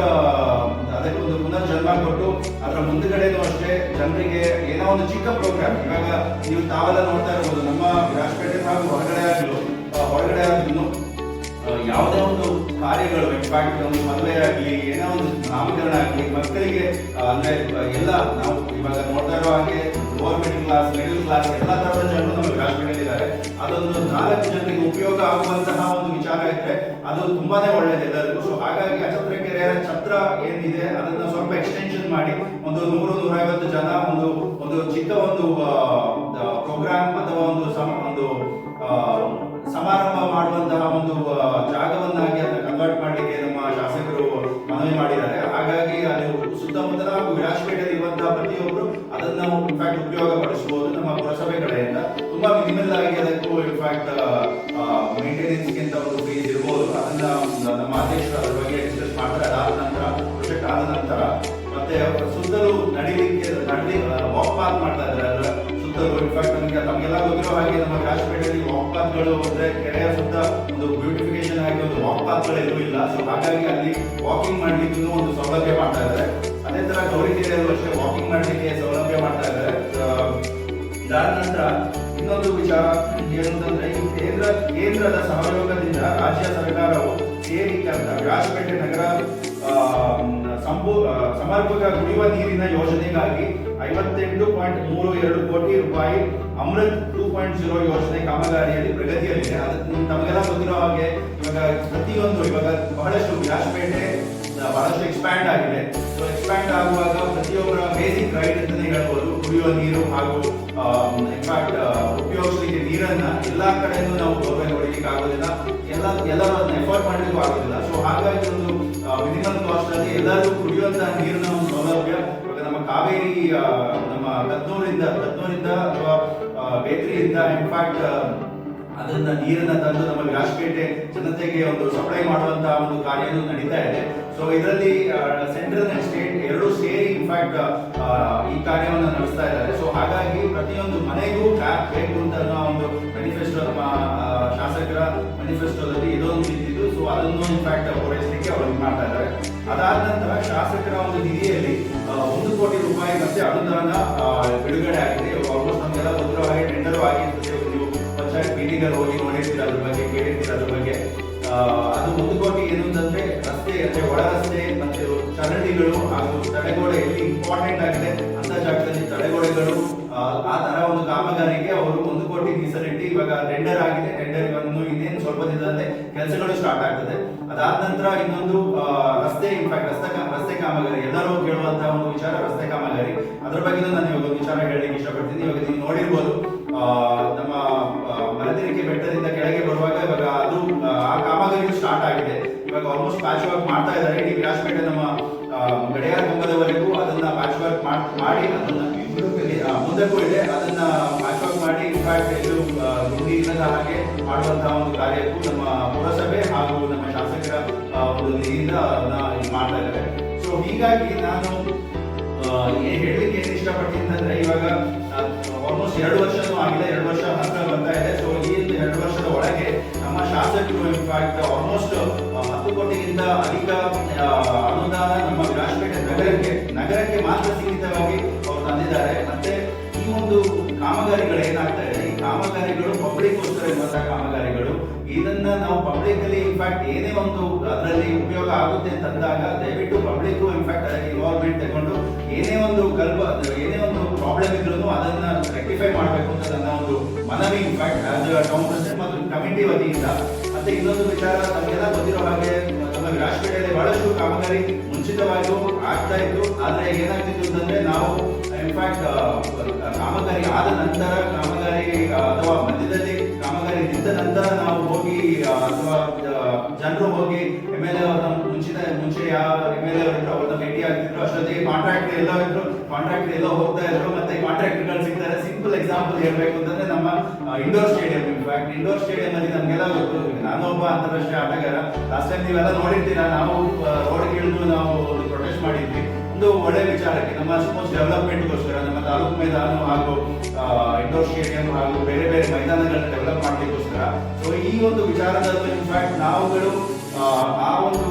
ಆ, ಅದಕ್ಕೆ ಒಂದು ಪುನರ್ಜನ್ಮ ಕೊಟ್ಟು ಅದರ ಮುಂದುಗಡೆನೂ ಅಷ್ಟೇ ಜನರಿಗೆ ಏನೋ ಒಂದು ಚಿಕ್ಕ ಪ್ರೋಗ್ರಾಮ್ ಇವಾಗ ನೀವು ತಾವೆಲ್ಲ ನೋಡ್ತಾ ಇರ್ಬೋದು ನಮ್ಮ ರಾಜಪೇಟೆ ಹಾಗೂ ಹೊರಗಡೆ ಆಗಲು ಹೊರಗಡೆ ಆಗಲು ಯಾವುದೇ ಒಂದು ಕಾರ್ಯಗಳು ಇನ್ಫ್ಯಾಕ್ಟ್ ಒಂದು ಮದುವೆ ಆಗಲಿ ಏನೋ ಒಂದು ನಾಮಕರಣ ಆಗಲಿ ಮಕ್ಕಳಿಗೆ ಅಂದ್ರೆ ಎಲ್ಲ ನಾವು ಇವಾಗ ನೋಡ್ತಾ ಇರೋ ಹಾಗೆ ಮಿಡಲ್ ಕ್ಲಾಸ್ ಮಿಡಲ್ ಕ್ಲಾಸ್ ಎಲ್ಲ ತರದ ಜನರು ನಮ್ಮ ಕಾಶ್ಮೀರದಲ್ಲಿದ್ದಾರೆ ಅದೊಂದು ನಾಲ್ಕು ಜನರಿಗೆ ಉಪಯೋಗ ಆಗುವಂತಹ ಒಂದು ವಿಚಾರ ಇದ್ರೆ ಅದು ತುಂಬಾನೇ ಒಳ್ಳೇದು ಎಲ್ಲರಿಗೂ. ಸೊ ಹಾಗಾಗಿ ಅಚತ್ರ ಕೆರೆಯ ಛತ್ರ ಏನಿದೆ, ಅದನ್ನ ಸ್ವಲ್ಪ ಎಕ್ಸ್ಟೆನ್ಷನ್ ಮಾಡಿ ಒಂದು ನೂರು, ನೂರೈವತ್ತು ಜನ ಒಂದು ಒಂದು ಚಿಕ್ಕ ಒಂದು ಪ್ರೋಗ್ರಾಮ್ ಅಥವಾ ಒಂದು ಒಂದು ಸಮಾರಂಭ ಮಾಡುವಂತಹ ಒಂದು ಜಾಗವನ್ನಾಗಿ ಅದನ್ನ ಕನ್ವರ್ಟ್ ಮಾಡಲಿಕ್ಕೆ ನಮ್ಮ ಶಾಸಕರು ಮನವಿ ಮಾಡಿದ್ದಾರೆ. ಹಾಗಾಗಿ ಅದು ಸುತ್ತಮುತ್ತಲ ಹಾಗೂ ವಿರಾಜಪೇಟೆಯಲ್ಲಿ ಇರುವಂತಹ ಪ್ರತಿಯೊಬ್ಬರು ಅದನ್ನ ಇನ್ಫ್ಯಾಕ್ಟ್ ಉಪಯೋಗ ಪಡಿಸಬಹುದು ನಮ್ಮ ಪುರಸಭೆ ಕಡೆಯಿಂದ ತುಂಬಾ ಮಿನಿಮಲ್ ಆಗಿ ಅದಕ್ಕೂ ಇನ್ಫ್ಯಾಕ್ಟ್ ಮೇಂಟೆನೆನ್ಸ್ಗಿಂತ ಒಂದು ಫೀಸ್ ಇರ್ಬೋದು. ಅದನ್ನ ನಮ್ಮ ಅಧ್ಯಕ್ಷರು ಅದ್ರ ಬಗ್ಗೆ ಡಿಸ್ಕಸ್ ಮಾಡ್ತಾರೆ. ಅದಾದ ನಂತರ ಪ್ರೊಜೆಕ್ಟ್ ಆದ ನಂತರ, ಮತ್ತೆ ಸುತ್ತಲೂ ನಡಿಲಿಕ್ಕೆ, ನಡಲಿ ವಾಕ್ ಪಾತ್ ಮಾಡ್ತಾ ಇದ್ದಾರೆ. ಸುತ್ತಲೂ ಇನ್ಫ್ಯಾಕ್ಟ್ ನಮಗೆ, ನಮಗೆಲ್ಲ ಗೊತ್ತಿರೋ ಹಾಗೆ ನಮ್ಮ ಕಾಶ್ಮೀರದಲ್ಲಿ ವಾಕ್ ಪಾತ್ಗಳು ಅಂದ್ರೆ ಕೆರೆಯ ಸುತ್ತ ಒಂದು ಬ್ಯೂಟಿಫಿಕೇಶನ್ ಆಗಿ ಒಂದು ವಾಕ್ ಪಾತ್ಗಳೆಲ್ಲೂ ಇಲ್ಲ. ಸೊ ಹಾಗಾಗಿ ಅಲ್ಲಿ ವಾಕಿಂಗ್ ಮಾಡ್ಲಿಕ್ಕೂ ಒಂದು ಸೌಲಭ್ಯ ಮಾಡ್ತಾ ಇದ್ದಾರೆ. ಅದೇ ತರ ಗೌರಿ ಕೆರೆಯಲ್ಲೂ ಅಷ್ಟೇ ವಾಕಿಂಗ್ ಮಾಡ್ಲಿಕ್ಕೆ ಸೌಲಭ್ಯ ಮಾಡ್ತಾ ಇದ್ದಾರೆ ಇದಾದ ನಂತರ ಇನ್ನೊಂದು ವಿಚಾರ ಏನಂತಂದ್ರೆ ಈ ಕೇಂದ್ರ ಕೇಂದ್ರದ ಸಹಯೋಗದಿಂದ ರಾಜ್ಯ ಸರ್ಕಾರವು ಸೇರಿ ರಾಜಪೇಟೆ ನಗರ ಆ, ಸಂಪೂ ಸಮರ್ಪಕ ಕುಡಿಯುವ ನೀರಿನ ಯೋಜನೆಗಾಗಿ ಐವತ್ತೆಂಟು ಪಾಯಿಂಟ್ ಮೂರು ಎರಡು ಕೋಟಿ ರೂಪಾಯಿ ಅಮೃತ್ ಟೂ ಪಾಯಿಂಟ್ ಜೀರೋ ಯೋಜನೆ ಕಾಮಗಾರಿಯಲ್ಲಿ ಪ್ರಗತಿಯಲ್ಲಿದೆ. ಅದಕ್ಕೆ ತಮಗೆಲ್ಲ ಗೊತ್ತಿರೋ ಹಾಗೆ ಇವಾಗ ಪ್ರತಿಯೊಂದು ಇವಾಗ ಬಹಳಷ್ಟು ವ್ಯಾಸಪೇಟೆ ಬಹಳಷ್ಟು ಎಕ್ಸ್ಪ್ಯಾಂಡ್ ಆಗಿದೆ. ಸೊ ಎಕ್ಸ್ಪ್ಯಾಂಡ್ ಆಗುವಾಗ ಪ್ರತಿಯೊಬ್ಬರ ಬೇಸಿಕ್ ರೈಟ್ ಹೇಳ್ಬೋದು. ಕುಡಿಯುವ ನೀರು ಹಾಗೂ ಇನ್ಫ್ಯಾಕ್ಟ್ ಉಪಯೋಗಿಸಲಿಕ್ಕೆ ನೀರನ್ನ ಎಲ್ಲಾ ಕಡೆನೂ ನಾವು ಬೋರ್ವೆಲ್ ಹೊಡಿಲಿಕ್ಕೆ ಆಗೋದಿಲ್ಲ. ಎಲ್ಲ ಎಲ್ಲರೂ ಅದನ್ನ ಎಫರ್ಟ್ ಮಾಡಲಿಕ್ಕೂ ಆಗೋದಿಲ್ಲ. ಸೊ ಹಾಗಾಗಿ ಒಂದು ಮಿನಿಮಮ್ ಕಾಸ್ಟ್ ಅಲ್ಲಿ ಎಲ್ಲರೂ ಕುಡಿಯುವಂತಹ ನೀರಿನ ಒಂದು ಸೌಲಭ್ಯ. ನಮ್ಮ ಕಾವೇರಿ ನಮ್ಮ ಕದ್ನೂರಿಂದ ಕದ್ನೂರಿಂದ ಅಥವಾ ಬೇಕರಿಯಿಂದ ಇನ್ಫ್ಯಾಕ್ಟ್ ಅದನ್ನ ನೀರನ್ನ ತಂದು ನಮ್ಮ ರಾಜಪೇಟೆ ಜನತೆಗೆ ಒಂದು ಸಪ್ಲೈ ಮಾಡುವಂತಹ ಒಂದು ಕಾರ್ಯನೂ ನಡೀತಾ ಇದೆ. ಸೊ ಇದರಲ್ಲಿ ಸೆಂಟ್ರಲ್ ಅಂಡ್ ಸ್ಟೇಟ್ ಎರಡು ಸೇರಿ ಇನ್ಫ್ಯಾಕ್ಟ್ ಈ ಕಾರ್ಯವನ್ನು ನಡೆಸ್ತಾ ಇದ್ದಾರೆ. ಸೊ ಹಾಗಾಗಿ ಪ್ರತಿಯೊಂದು ಮನೆಗೂ ಟ್ಯಾಪ್ ಬೇಕು ಅಂತ ಅನ್ನೋ ಒಂದು ಮ್ಯಾನಿಫೆಸ್ಟೋ ನಮ್ಮ ಶಾಸಕರ ಮ್ಯಾನಿಫೆಸ್ಟೋದಲ್ಲಿ ಇದೊಂದು ಇದ್ದಿದ್ದು ಸೊ ಅದನ್ನು ಇನ್ಫ್ಯಾಕ್ಟ್ ಪೂರೈಸಲಿಕ್ಕೆ ಅವರು ಮಾಡ್ತಾ ಇದ್ದಾರೆ. ಅದಾದ ನಂತರ ಶಾಸಕರ ಒಂದು ನಿಧಿಯಲ್ಲಿ ಒಂದು ಕೋಟಿ ರೂಪಾಯಿ ಮತ್ತೆ ಅನುದಾನ ಬಿಡುಗಡೆ ಆಗಿದೆ. ಆಲ್ಮೋಸ್ಟ್ ನಮಗೆಲ್ಲ ಹಾಗೆ ಟೆಂಡರ್ ಆಗಿರ್ತದೆ. ನೀವು ಪಂಚಾಯತ್ ಮೀಟಿಂಗ್ ಹೋಗಿ ನೋಡಿರ್ತೀರ ಅದ್ರ ಬಗ್ಗೆ, ಕೇಳಿರ್ತೀರ ಅದ್ರ ಬಗ್ಗೆ. ಅದು ಅಂದ್ರೆ ಒಳ ರಸ್ತೆ ಮತ್ತೆ ಚರಂಡಿಗಳು ಹಾಗೂ ತಡೆಗೋಡೆ ಎಲ್ಲಿ ಇಂಪಾರ್ಟೆಂಟ್ ಆಗಿದೆ. ಅಂತ ಜಾಗದಲ್ಲಿ ತಡೆಗೋಡೆಗಳು ಆ, ತರ ಒಂದು ಕಾಮಗಾರಿಗೆ ಅವರು ಒಂದು ಕೋಟಿ ಮೀಸಲಿಟ್ಟು ಇವಾಗ ಟೆಂಡರ್ ಆಗಿದೆ. ಟೆಂಡರ್ ಬಂದು ಇನ್ನೇನು ಸ್ವಲ್ಪ ದಿನದಲ್ಲಿ ಕೆಲಸಗಳು ಸ್ಟಾರ್ಟ್ ಆಗ್ತದೆ. ಅದಾದ ನಂತರ ಇನ್ನೊಂದು ರಸ್ತೆ ಇನ್ಫ್ಯಾಕ್ಟ್ ರಸ್ತೆ ರಸ್ತೆ ಕಾಮಗಾರಿ. ಎಲ್ಲರೂ ಕೇಳುವಂತಹ ಒಂದು ವಿಚಾರ ರಸ್ತೆ ಕಾಮಗಾರಿ. ಅದ್ರ ಬಗ್ಗೆ ನಾನು ಇವಾಗ ಒಂದು ವಿಚಾರ ಹೇಳಲಿಕ್ಕೆ ಇಷ್ಟಪಡ್ತೀನಿ. ಇವಾಗ ನೀವು ನೋಡಿರ್ಬೋದು ನಮ್ಮ ಆ, ಮರದಿರಿಕೆ ಬೆಟ್ಟದಿಂದ ಕೆಳಗೆ ಬರುವಾಗ ಇವಾಗ ಅದು ಆ ಕಾಮಗಾರಿ ಸ್ಟಾರ್ಟ್ ಆಗಿದೆ. ಇವಾಗ ಆಲ್ಮೋಸ್ಟ್ ಪ್ಯಾಚ್ ವರ್ಕ್ ಮಾಡ್ತಾ ಇದ್ದಾರೆ. ಇಡೀ ವಿರಾಜಪೇಟೆ ನಮ್ಮ ಗಡಿಯಾರ ಕಂಬದವರೆಗೂ ಅದನ್ನ ಪ್ಯಾಚ್ ವರ್ಕ್ ಮಾಡಿ ಅದನ್ನ ಮುಂದೆ ಇದೆ. ಅದನ್ನ ಪ್ಯಾಚ್ ವರ್ಕ್ ಮಾಡಿ ಇನ್ಫ್ಯಾಕ್ಟ್ ಇದು ಗುಂಡಿ ಇಲ್ಲದ ಹಾಗೆ ಮಾಡುವಂತಹ ಒಂದು ಕಾರ್ಯಕ್ಕೂ ನಮ್ಮ ಪುರಸಭೆ ಹಾಗೂ ನಮ್ಮ ಶಾಸಕರ ಒಂದು ನಿಧಿಯಿಂದ ಅದನ್ನ ಮಾಡ್ತಾ ಇದ್ದಾರೆ. ಸೊ ಹೀಗಾಗಿ ನಾನು ಹೇಳಲಿಕ್ಕೆ ಏನ್ ಇಷ್ಟಪಡ್ತೀನಿ ಅಂದ್ರೆ ಇವಾಗ ಆಲ್ಮೋಸ್ಟ್ ಎರಡು ವರ್ಷನೂ ಆಗಿದೆ. ಎರಡು ವರ್ಷ ಹತ್ರ ಬರ್ತಾ ಇದೆ. ಸೊ ಈ ಎರಡು ವರ್ಷದ ಒಳಗೆ ನಮ್ಮ ಶಾಸಕರು ಇನ್ಫ್ಯಾಕ್ಟ್ ಆಲ್ಮೋಸ್ಟ್ ಕೋಟಿಗಿಂತ ಅಧಿಕ ಅನುದಾನ ನಮ್ಮ ವಿರಾಜಪೇಟೆ ನಗರಕ್ಕೆ ನಗರಕ್ಕೆ ಮಾತ್ರ ಸೀಮಿತವಾಗಿ ಅವರು ತಂದಿದ್ದಾರೆ. ಮತ್ತೆ ಈ ಒಂದು ಕಾಮಗಾರಿಗಳು ಏನಾಗ್ತಾ ಇದೆ? ಈ ಕಾಮಗಾರಿಗಳು ಪಬ್ಲಿಕ್ಗೋಸ್ಕರ ಇರುವಂತಹ ಕಾಮಗಾರಿಗಳು. ಇದನ್ನ ನಾವು ಪಬ್ಲಿಕ್ ಅಲ್ಲಿ ಇನ್ಫ್ಯಾಕ್ಟ್ ಏನೇ ಒಂದು ಅದರಲ್ಲಿ ಉಪಯೋಗ ಆಗುತ್ತೆ ಅಂತಂದಾಗ ದಯವಿಟ್ಟು ಪಬ್ಲಿಕ್ ಇನ್ಫ್ಯಾಕ್ಟ್ ಅದಕ್ಕೆ ಇನ್ವಾಲ್ವ್ಮೆಂಟ್ ತಗೊಂಡು ಏನೇ ಒಂದು ಕಲ್ಪ, ಏನೇ ಒಂದು ಪ್ರಾಬ್ಲಮ್ ಇದ್ರೂ ಅದನ್ನ ರೆಕ್ಟಿಫೈ ಮಾಡಬೇಕು ಅಂತ ನನ್ನ ಒಂದು ಮನವಿ ಇನ್ಫ್ಯಾಕ್ಟ್ ಪ್ರೆಸಿಡೆಂಟ್ ಮತ್ತು ಕಮಿಟಿ ವತಿಯಿಂದ. ಮತ್ತೆ ಇನ್ನೊಂದು ವಿಚಾರ, ನಮಗೆಲ್ಲ ಗೊತ್ತಿರೋ ಹಾಗೆ ನಮ್ಮ ವಿರಾಜಪೇಟೆಯಲ್ಲಿ ಬಹಳಷ್ಟು ಕಾಮಗಾರಿ ಮುಂಚಿತವಾಗಿಯೂ ಆಗ್ತಾ ಇತ್ತು. ಆದರೆ ಏನಾಗ್ತಿತ್ತು ಅಂತಂದ್ರೆ ನಾವು ಇನ್ಫ್ಯಾಕ್ಟ್ ಕಾಮಗಾರಿ ಆದ ನಂತರ ಕಾಮಗಾರಿ ಅಥವಾ ಮಧ್ಯದಲ್ಲಿ ಕಾಮಗಾರಿ ನಿಂತ ನಂತರ ನಾವು ಹೋಗಿ ಅಥವಾ ಜನರು ಹೋಗಿ ಎಂ ಎಲ್ ಎ ಅವರ ಮುಂಚಿತ ಮುಂಚೆ ಯಾವ ಎಂ ಎಲ್ ಎ ಅವರು ಆಗ್ತಿದ್ರು ಅಷ್ಟೊತ್ತಿಗೆ ಕಾಂಟ್ರಾಕ್ಟ್ ಎಲ್ಲ ಇದ್ರು ಕಾಂಟ್ರಾಕ್ಟ್ ಎಲ್ಲ ಹೋಗ್ತಾ ಇದ್ರು, ಮತ್ತೆ ಕಾಂಟ್ರಾಕ್ಟ್ಗಳು ಸಿಗ್ತಾರೆ. ಸಿಂಪಲ್ ಎಕ್ಸಾಂಪಲ್ ಹೇಳ್ಬೇಕು ಅಂತಂದ್ರೆ ನಮ್ಮ indoor stadium in fact indoor stadium ಅಲ್ಲಿ ನಮ್ಗೆಲ್ಲ ಗೊತ್ತು. ನಾನು ಒಬ್ಬ ಅಂತಾರಾಷ್ಟ್ರೀಯ ಆಟಗಾರ. ಲಾಸ್ಟ್ ಟೈಮ್ ನೀವೆಲ್ಲ ನೋಡಿರ್ತೀರ, ನಾವು ರೋಡ್ ಇಳಿದು ನಾವು ಪ್ರೊಟೆಸ್ಟ್ ಮಾಡಿದ್ವಿ. ಒಂದು ಒಳ್ಳೆ ವಿಚಾರಕ್ಕೆ, ನಮ್ಮ ಸಪೋಸ್ ಡೆವಲಪ್ಮೆಂಟ್ಗೋಸ್ಕರ ನಮ್ಮ ತಾಲೂಕು ಮೈದಾನ ಹಾಗೂ ಇಂಡೋರ್ ಸ್ಟೇಡಿಯಂ ಹಾಗೂ ಬೇರೆ ಬೇರೆ ಮೈದಾನಗಳನ್ನ ಡೆವಲಪ್ ಮಾಡಲಿಕ್ಕೋಸ್ಕರ. ಸೊ ಈ ಒಂದು ವಿಚಾರದಲ್ಲೂ ಇನ್ಫ್ಯಾಕ್ಟ್ ನಾವುಗಳು, ಆ ಒಂದು